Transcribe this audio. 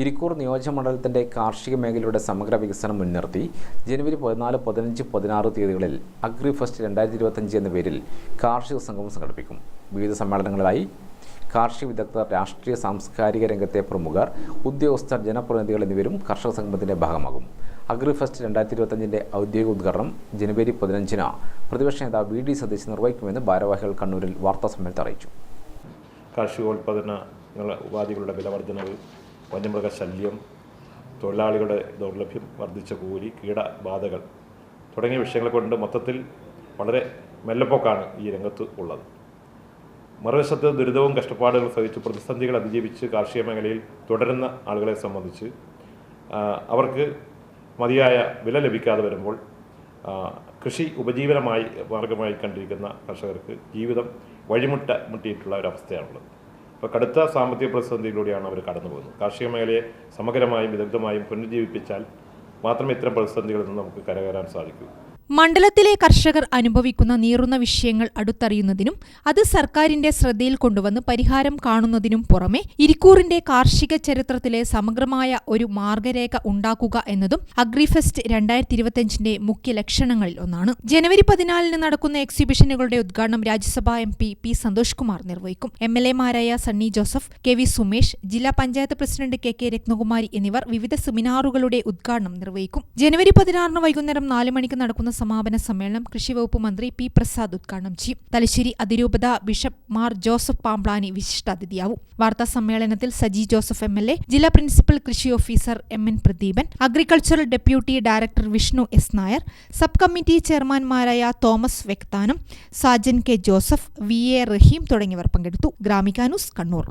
ഇരിക്കൂർ നിയോജകമണ്ഡലത്തിന്റെ കാർഷിക മേഖലയുടെ സമഗ്ര വികസനം മുൻനിർത്തി ജനുവരി പതിനാല് പതിനഞ്ച് പതിനാറ് തീയതികളിൽ അഗ്രി ഫെസ്റ്റ് രണ്ടായിരത്തി ഇരുപത്തഞ്ച് എന്ന പേരിൽ കാർഷിക സംഗമം സംഘടിപ്പിക്കും. വിവിധ സമ്മേളനങ്ങളിലായി കാർഷിക വിദഗ്ധർ രാഷ്ട്രീയ സാംസ്കാരിക രംഗത്തെ പ്രമുഖർ ഉദ്യോഗസ്ഥർ ജനപ്രതിനിധികൾ എന്നിവരും കർഷക സംഗമത്തിന്റെ ഭാഗമാകും. അഗ്രി ഫെസ്റ്റ് രണ്ടായിരത്തി ഇരുപത്തഞ്ചിന്റെ ഔദ്യോഗിക ഉദ്ഘാടനം ജനുവരി പതിനഞ്ചിന് പ്രതിപക്ഷ നേതാവ് വി ഡി സതീശ് നിർവഹിക്കുമെന്ന് ഭാരവാഹികൾ കണ്ണൂരിൽ വാർത്താസമ്മേളനത്തിൽ അറിയിച്ചു. കാർഷികോൽപാദനങ്ങൾ ഉപാധികളുടെ വിലവർദ്ധനവ് വന്യമൃഗ ശല്യം തൊഴിലാളികളുടെ ദൗർലഭ്യം വർദ്ധിച്ച കൂലി കീടബാധകൾ തുടങ്ങിയ വിഷയങ്ങളെ കൊണ്ട് മൊത്തത്തിൽ വളരെ മെല്ലപ്പോക്കാണ് ഈ രംഗത്ത് ഉള്ളത്. മറുവശത്ത് ദുരിതവും കഷ്ടപ്പാടുകളും സഹിച്ച് പ്രതിസന്ധികൾ അതിജീവിച്ച് കാർഷിക മേഖലയിൽ തുടരുന്ന ആളുകളെ സംബന്ധിച്ച് അവർക്ക് മതിയായ വില ലഭിക്കാതെ വരുമ്പോൾ കൃഷി ഉപജീവനമായി മാർഗമായി കണ്ടിരിക്കുന്ന കർഷകർക്ക് ജീവിതം വഴിമുട്ട മുട്ടിയിട്ടുള്ള ഒരവസ്ഥയാണുള്ളത്. അപ്പോൾ കടുത്ത സാമ്പത്തിക പ്രതിസന്ധിയിലൂടെയാണ് അവർ കടന്നു പോകുന്നത്. കാർഷിക മേഖലയെ സമഗ്രമായും വിദഗ്ധമായും പുനരുജ്ജീവിപ്പിച്ചാൽ മാത്രമേ ഇത്തരം പ്രതിസന്ധികളിൽ നിന്ന് നമുക്ക് കരകയറാൻ സാധിക്കൂ. മണ്ഡലത്തിലെ കർഷകർ അനുഭവിക്കുന്ന നീറുന്ന വിഷയങ്ങൾ അടുത്തറിയുന്നതിനും അത് സർക്കാരിന്റെ ശ്രദ്ധയിൽ കൊണ്ടുവന്ന് പരിഹാരം കാണുന്നതിനും പുറമെ ഇരിക്കൂറിന്റെ കാർഷിക ചരിത്രത്തിലെ സമഗ്രമായ ഒരു മാർഗരേഖ ഉണ്ടാക്കുക എന്നതും അഗ്രിഫെസ്റ്റ് രണ്ടായിരത്തി ഇരുപത്തിയഞ്ചിന്റെ മുഖ്യ ലക്ഷണങ്ങളിൽ ഒന്നാണ്. ജനുവരി പതിനാലിന് നടക്കുന്ന എക്സിബിഷനുകളുടെ ഉദ്ഘാടനം Rajyasabha M P P Santhosh Kumar നിർവഹിക്കും. M L എമാരായ Sunny Joseph K V Sumesh ജില്ലാ panchayat president K K Rathnakumari എന്നിവർ വിവിധ സെമിനാറുകളുടെ ഉദ്ഘാടനം നിർവഹിക്കും. ജനുവരി പതിനാറിന് വൈകുന്നേരം നാല് മണിക്ക് നടക്കുന്ന സമാപന സമ്മേളനം കൃഷിവകുപ്പ് മന്ത്രി പി പ്രസാദ് ഉദ്ഘാടനം ചെയ്യും. തലശ്ശേരി അതിരൂപത ബിഷപ്പ് മാർ ജോസഫ് പാംപ്ലാനി വിശിഷ്ടാതിഥിയാവും. വാർത്താ സമ്മേളനത്തിൽ Saji Joseph M L A ജില്ലാ പ്രിൻസിപ്പൽ കൃഷി officer M N Pradeepan agricultural deputy director Vishnu S Nair sub committee ചെയർമാൻമാരായ Thomas Vekthanam Sajan K Joseph V A Rahim തുടങ്ങിയവർ പങ്കെടുത്തു. ഗ്രാമിക ന്യൂസ് കണ്ണൂർ.